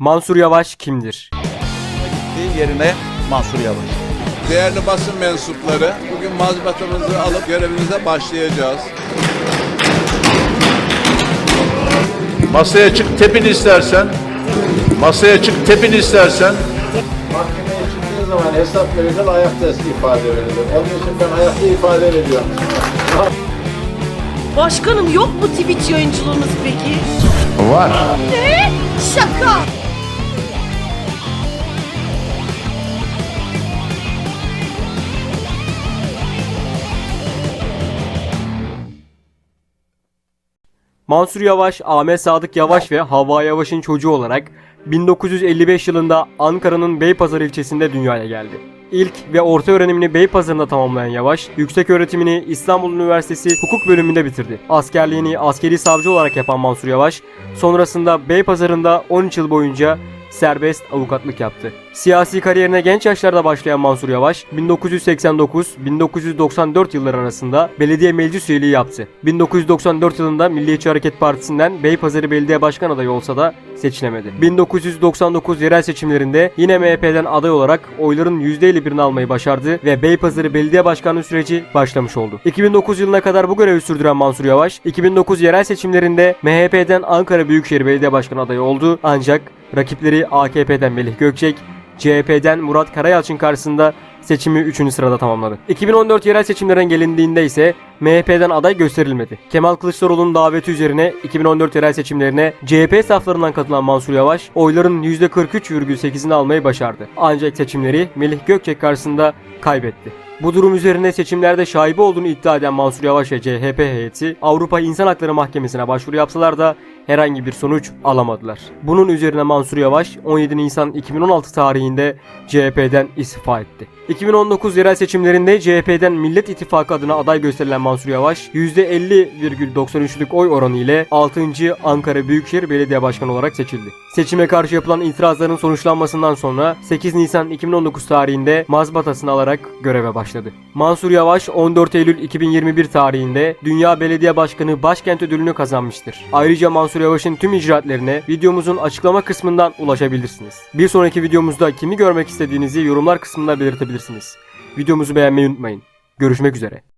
Mansur Yavaş kimdir? Gittiği yerine Mansur Yavaş. Değerli basın mensupları, bugün mazbatamızı alıp görevimize başlayacağız. Masaya çık tepin istersen. Masaya çık tepin istersen. Mahkemeye çıktığı zaman hesap verilir, ayakta ifade verilir. Onun için ben ayakta ifade veriyorum. Başkanım yok mu Twitch yayıncılığınız peki? Var. Ne? Şaka. Mansur Yavaş, Ahmet Sadık Yavaş ve Havva Yavaş'ın çocuğu olarak 1955 yılında Ankara'nın Beypazarı ilçesinde dünyaya geldi. İlk ve orta öğrenimini Beypazarı'nda tamamlayan Yavaş, yüksek öğretimini İstanbul Üniversitesi Hukuk bölümünde bitirdi. Askerliğini askeri savcı olarak yapan Mansur Yavaş, sonrasında Beypazarı'nda 13 yıl boyunca serbest avukatlık yaptı. Siyasi kariyerine genç yaşlarda başlayan Mansur Yavaş, 1989-1994 yılları arasında belediye meclis üyeliği yaptı. 1994 yılında Milliyetçi Hareket Partisi'nden Beypazarı Belediye Başkan adayı olsa da seçilemedi. 1999 yerel seçimlerinde yine MHP'den aday olarak oyların %51'ini almayı başardı ve Beypazarı Belediye Başkanlığı süreci başlamış oldu. 2009 yılına kadar bu görevi sürdüren Mansur Yavaş, 2009 yerel seçimlerinde MHP'den Ankara Büyükşehir Belediye Başkanı adayı oldu ancak rakipleri AKP'den Melih Gökçek, CHP'den Murat Karayalçın karşısında seçimi 3. sırada tamamladı. 2014 yerel seçimlerden gelindiğinde ise MHP'den aday gösterilmedi. Kemal Kılıçdaroğlu'nun daveti üzerine 2014 yerel seçimlerine CHP saflarından katılan Mansur Yavaş oyların %43,8'ini almayı başardı. Ancak seçimleri Melih Gökçek karşısında kaybetti. Bu durum üzerine seçimlerde şaibe olduğunu iddia eden Mansur Yavaş ve CHP heyeti Avrupa İnsan Hakları Mahkemesi'ne başvuru yapsalar da herhangi bir sonuç alamadılar. Bunun üzerine Mansur Yavaş 17 Nisan 2016 tarihinde CHP'den istifa etti. 2019 yerel seçimlerinde CHP'den Millet İttifakı adına aday gösterilen Mansur Yavaş %50,93'lük oy oranı ile 6. Ankara Büyükşehir Belediye Başkanı olarak seçildi. Seçime karşı yapılan itirazların sonuçlanmasından sonra 8 Nisan 2019 tarihinde mazbatasını alarak göreve başladı. Mansur Yavaş 14 Eylül 2021 tarihinde Dünya Belediye Başkanı Başkent Ödülünü kazanmıştır. Ayrıca Mansur Yavaş'ın tüm icraatlerine videomuzun açıklama kısmından ulaşabilirsiniz. Bir sonraki videomuzda kimi görmek istediğinizi yorumlar kısmında belirtebilirsiniz. Videomuzu beğenmeyi unutmayın. Görüşmek üzere.